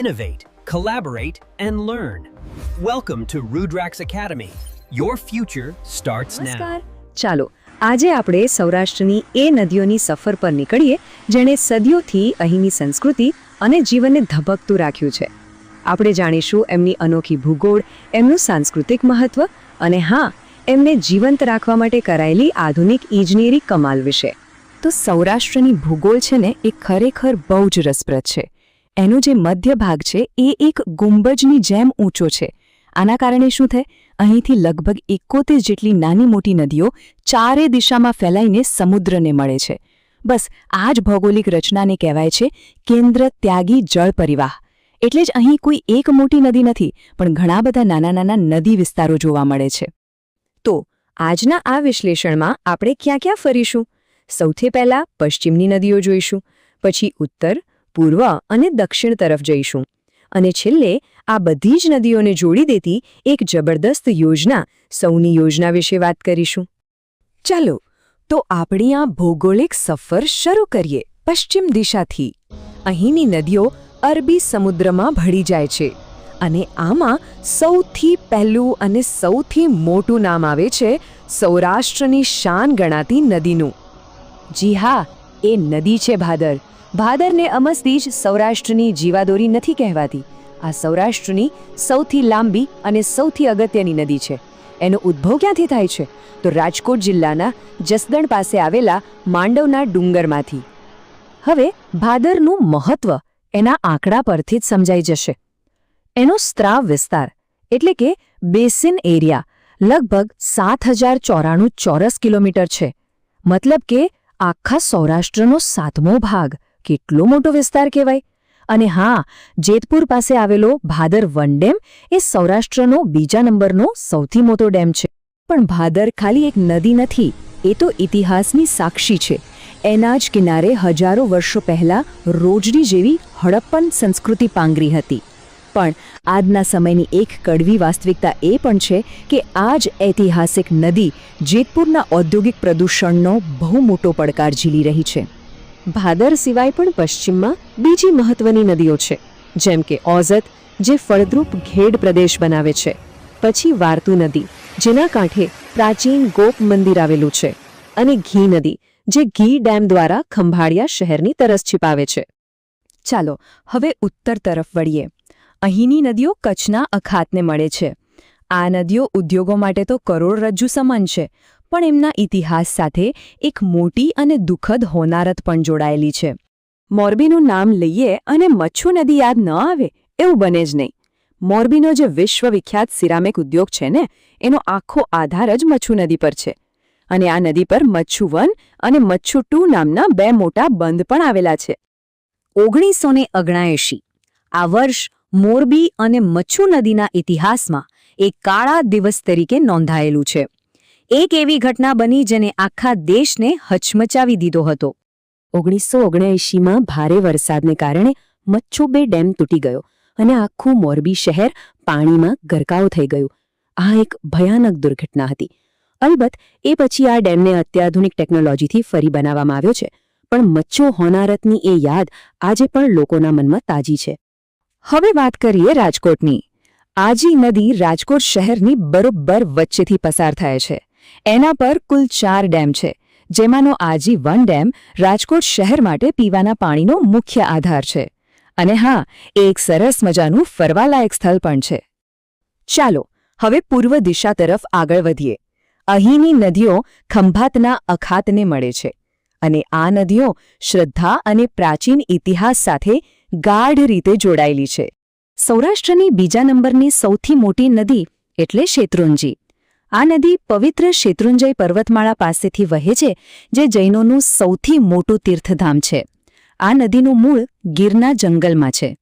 innovate, collaborate, and learn. Welcome to Rudrax Academy. Your future starts now. ચાલો આજે આપણે સૌરાષ્ટ્રની એ નદીઓની સફર પર નીકળીએ જેણે સદીઓથી અહીંની સંસ્કૃતિ અને જીવનને ધબકતું રાખ્યું છે આપણે જાણીશું એમની અનોખી ભૂગોળ એમનું સાંસ્કૃતિક મહત્વ અને હા એમને જીવંત રાખવા માટે કરાયેલી આધુનિક ઇજનેરી કમાલ વિશે તો સૌરાષ્ટ્રની ભૂગોળ છે ને એ ખરેખર બહુ જ રસપ્રદ છે એનો જે મધ્ય ભાગ છે, એ એક ગુંબજની જેમ ઊંચો છે. આના કારણે શું થાય? અહીંથી લગભગ એકોતેર જેટલી નાની મોટી નદીઓ ચારે દિશામાં ફેલાઈને સમુદ્રને મળે છે. બસ, આ જ ભૌગોલિક રચનાને કહેવાય છે કેન્દ્ર ત્યાગી જળ પરિવાહ. એટલે જ અહીં કોઈ એક મોટી નદી નથી, પણ ઘણા બધા નાના નાના નદી વિસ્તારો જોવા મળે છે. તો, આજના આ વિશ્લેષણમાં આપણે ક્યાં ક્યાં ફરીશું? સૌથી પહેલાં પશ્ચિમની નદીઓ જોઈશું, પછી ઉત્તર પૂર્વ અને દક્ષિણ તરફ જઈશું. અને છેલ્લે આ બધી જ નદીઓને જોડી દેતી એક જબરદસ્ત યોજના સૌની યોજના વિશે વાત કરીશું. ચાલો, તો આપણી આ ભૌગોલિક સફર શરૂ કરીએ પશ્ચિમ દિશાથી. અહીંની નદીઓ અરબી સમુદ્રમાં ભળી જાય છે અને આમાં સૌથી પહેલું અને સૌથી મોટું નામ આવે છે સૌરાષ્ટ્રની શાન ગણાતી નદીનું. જી હા, એ નદી છે ભાદર. ભાદરને અમસ્તી જ સૌરાષ્ટ્રની જીવાદોરી નથી કહેવાતી. આ સૌરાષ્ટ્રની સૌથી લાંબી અને સૌથી અગત્યની નદી છે. એનો ઉદ્ભવ ક્યાંથી થાય છે? તો રાજકોટ જિલ્લાના જસદણ પાસે આવેલા માંડવના ડુંગરમાંથી. હવે ભાદરનું મહત્વ એના આંકડા પરથી જ સમજાઈ જશે. એનો સ્ત્રાવ વિસ્તાર એટલે કે બેસિન એરિયા લગભગ સાત હજાર ચોરાણું ચોરસ કિલોમીટર છે. મતલબ કે આખા સૌરાષ્ટ્રનો સાતમો ભાગ. કેટલો મોટો વિસ્તાર કહેવાય? અને હા, જેતપુર પાસે આવેલો ભાદર વન ડેમ એ સૌરાષ્ટ્રનો બીજા નંબરનો સૌથી મોટો ડેમ છે. પણ ભાદર ખાલી એક નદી નથી, એ તો ઇતિહાસની સાક્ષી છે. એના જ કિનારે હજારો વર્ષો પહેલાં રોજડી જેવી હડપ્પન સંસ્કૃતિ પાંગરી હતી. પણ આજના સમયની એક કડવી વાસ્તવિકતા એ પણ છે કે આ જ ઐતિહાસિક નદી જેતપુરના ઔદ્યોગિક પ્રદૂષણનો બહુ મોટો પડકાર ઝીલી રહી છે. ભાદર સિવાય પણ પશ્ચિમમાં બીજી મહત્વની નદીઓ છે, જેમ કે ઓઝત, જે ફળદ્રુપ ઘેડ પ્રદેશ બનાવે છે. પછી વાર્તુ નદી, જેના કાંઠે પ્રાચીન ગોપ મંદિર આવેલું છે, અને ઘી નદી, જે ઘી ડેમ દ્વારા ખંભાળિયા શહેરની તરસ છિપાવે છે. ચાલો, હવે ઉત્તર તરફ વળીએ. અહીંની નદીઓ કચ્છના અખાતને મળે છે. આ નદીઓ ઉદ્યોગો માટે તો કરોડરજ્જુ સમાન છે પણ એમના ઇતિહાસ સાથે એક મોટી અને દુઃખદ હોનારત પણ જોડાયેલી છે. મોરબીનું નામ લઈએ અને મચ્છુ નદી યાદ ન આવે, એવું બને જ નહીં. મોરબીનો જે વિશ્વવિખ્યાત સિરામિક ઉદ્યોગ છે ને, એનો આખો આધાર જ મચ્છુ નદી પર છે. અને આ નદી પર મચ્છુ વન અને મચ્છુ ટુ નામના બે મોટા બંધ પણ આવેલા છે. ઓગણીસો ને આ વર્ષ મોરબી અને મચ્છુ નદીના ઇતિહાસમાં એક કાળા દિવસ તરીકે નોંધાયેલું છે. એક એવી ઘટના બની જેને આખા દેશને હચમચાવી દીધો હતો. ઓગણીસો ઓગણએંશીમાં ભારે વરસાદને કારણે મચ્છુ બે ડેમ તૂટી ગયો અને આખું મોરબી શહેર પાણીમાં ગરકાવ થઈ ગયું. આ એક ભયાનક દુર્ઘટના હતી. અલબત્ત, એ પછી આ ડેમને અત્યાધુનિક ટેકનોલોજીથી ફરી બનાવવામાં આવ્યો છે, પણ મચ્છુ હોનારતની એ યાદ આજે પણ લોકોના મનમાં તાજી છે. હવે વાત કરીએ રાજકોટની. આજી નદી રાજકોટ શહેરની બરોબર વચ્ચેથી પસાર થાય છે. એના પર કુલ ચાર ડેમ છે, જેમાંનો આજી વન ડેમ રાજકોટ શહેર માટે પીવાના પાણીનો મુખ્ય આધાર છે. અને હા એક સરસ મજાનું ફરવાલાયક સ્થળ પણ છે. ચાલો, હવે પૂર્વ દિશા તરફ આગળ વધીએ. અહીંની નદીઓ ખંભાતના અખાતને મળે છે અને આ નદીઓ શ્રદ્ધા અને પ્રાચીન ઇતિહાસ સાથે ગાઢ રીતે જોડાયેલી છે. સૌરાષ્ટ્રની બીજા નંબરની સૌથી મોટી નદી એટલે શેત્રુંજી. આ નદી પવિત્ર શેત્રુંજય પર્વતમાળા પાસેથી વહે છે, જે જૈનોનું સૌથી મોટું તીર્થધામ છે. આ નદીનું મૂળ ગીરના જંગલમાં છે.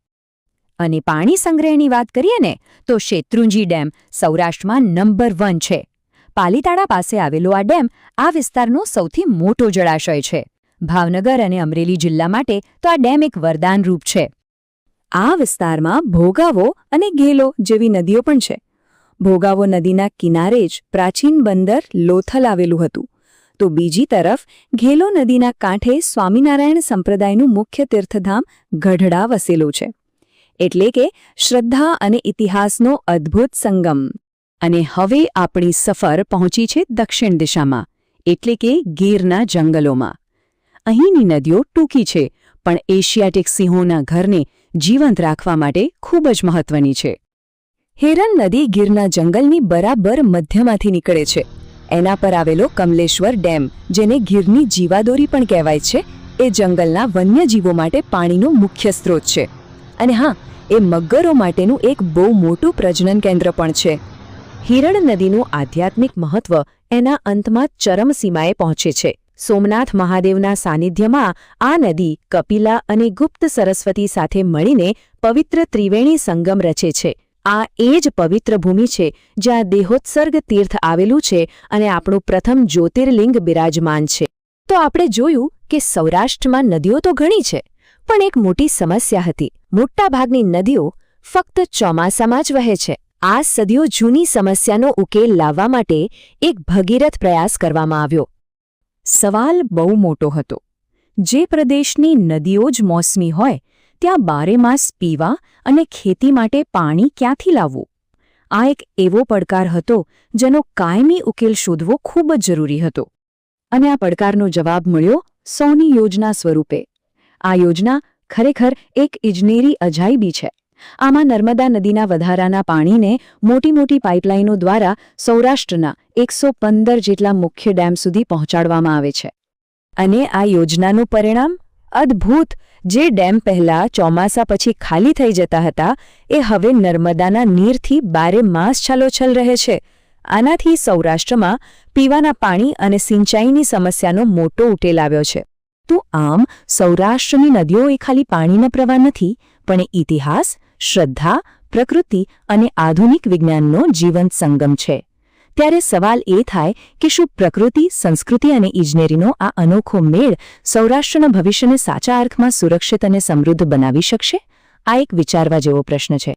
અને પાણી સંગ્રહની વાત કરીએ ને, તો શેત્રુંજી ડેમ સૌરાષ્ટ્રમાં નંબર વન છે. પાલીતાણા પાસે આવેલો આ ડેમ આ વિસ્તારનો સૌથી મોટો જળાશય છે. ભાવનગર અને અમરેલી જિલ્લા માટે તો આ ડેમ એક વરદાનરૂપ છે. આ વિસ્તારમાં ભોગાવો અને ઘેલો જેવી નદીઓ પણ છે. ભોગાવો નદીના કિનારે જ પ્રાચીન બંદર લોથલ આવેલું હતું. તો બીજી તરફ, ઘેલો નદીના કાંઠે સ્વામિનારાયણ સંપ્રદાયનું મુખ્ય તીર્થધામ ગઢડા વસેલું છે. એટલે કે શ્રદ્ધા અને ઇતિહાસનો અદ્ભુત સંગમ. અને હવે આપણી સફર પહોંચી છે દક્ષિણ દિશામાં, એટલે કે ગીરના જંગલોમાં. અહીંની નદીઓ ટૂંકી છે, પણ એશિયાટિક સિંહોના ઘરને જીવંત રાખવા માટે ખૂબ જ મહત્વની છે. હેરન નદી ગીરના જંગલની બરાબર મધ્યમાંથી નીકળે છે. એના પર આવેલો કમલેશ્વર ડેમ, જેને ગીરની જીવાદોરી પણ કહેવાય છે, એ જંગલના વન્યજીવો માટે પાણીનો મુખ્ય સ્ત્રોત છે. અને હા, એ મગરો માટેનું એક બહુ મોટું પ્રજનન કેન્દ્ર પણ છે. હિરણ નદીનું આધ્યાત્મિક મહત્વ એના અંતમાં ચરમસીમાએ પહોંચે છે. સોમનાથ મહાદેવના સાનિધ્યમાં આ નદી કપિલા અને ગુપ્ત સરસ્વતી સાથે મળીને પવિત્ર ત્રિવેણી સંગમ રચે છે. આ એ જ પવિત્ર ભૂમિ છે જ્યાં દેહોત્સર્ગ તીર્થ આવેલું છે અને આપણું પ્રથમ જ્યોતિર્લિંગ બિરાજમાન છે. તો આપણે જોયું કે સૌરાષ્ટ્રમાં નદીઓ તો ઘણી છે, પણ એક મોટી સમસ્યા હતી. મોટાભાગની નદીઓ ફક્ત ચોમાસામાં જ વહે છે. આ સદીઓ જૂની સમસ્યાનો ઉકેલ લાવવા માટે એક ભગીરથ પ્રયાસ કરવામાં આવ્યો. સવાલ બહુ મોટો હતો. જે પ્રદેશની નદીઓ જ મોસમી હોય ત્યાં બારે માસ પીવા અને ખેતી માટે પાણી ક્યાંથી લાવવું? આ એક એવો પડકાર હતો જેનો કાયમી ઉકેલ શોધવો ખૂબ જ જરૂરી હતો. અને આ પડકારનો જવાબ મળ્યો સોની યોજના સ્વરૂપે. આ યોજના ખરેખર એક ઇજનેરી અજાયબી છે. આમાં નર્મદા નદીના વધારાના પાણીને મોટી મોટી પાઇપલાઇનો દ્વારા સૌરાષ્ટ્રના એકસો જેટલા મુખ્ય ડેમ સુધી પહોંચાડવામાં આવે છે. અને આ યોજનાનું પરિણામ? અદ્ભુત! જે ડેમ પહેલા ચોમાસા પછી ખાલી થઈ જતા હતા, એ હવે નર્મદાના નીરથી બારે માસ છલોછલ રહે છે. આનાથી સૌરાષ્ટ્રમાં પીવાના પાણી અને સિંચાઈની સમસ્યાનો મોટો ઉકેલ આવ્યો છે. તો આમ, સૌરાષ્ટ્રની નદીઓ એ ખાલી પાણીના પ્રવાહ નથી, પણ એ ઇતિહાસ, શ્રદ્ધા, પ્રકૃતિ અને આધુનિક વિજ્ઞાનનો જીવંત સંગમ છે. ત્યારે સવાલ એ થાય કે શું પ્રકૃતિ, સંસ્કૃતિ અને ઇજનેરીનો આ અનોખો મેળ સૌરાષ્ટ્રના ભવિષ્યને સાચા અર્થમાં સુરક્ષિત અને સમૃદ્ધ બનાવી શકશે? આ એક વિચારવા જેવો પ્રશ્ન છે.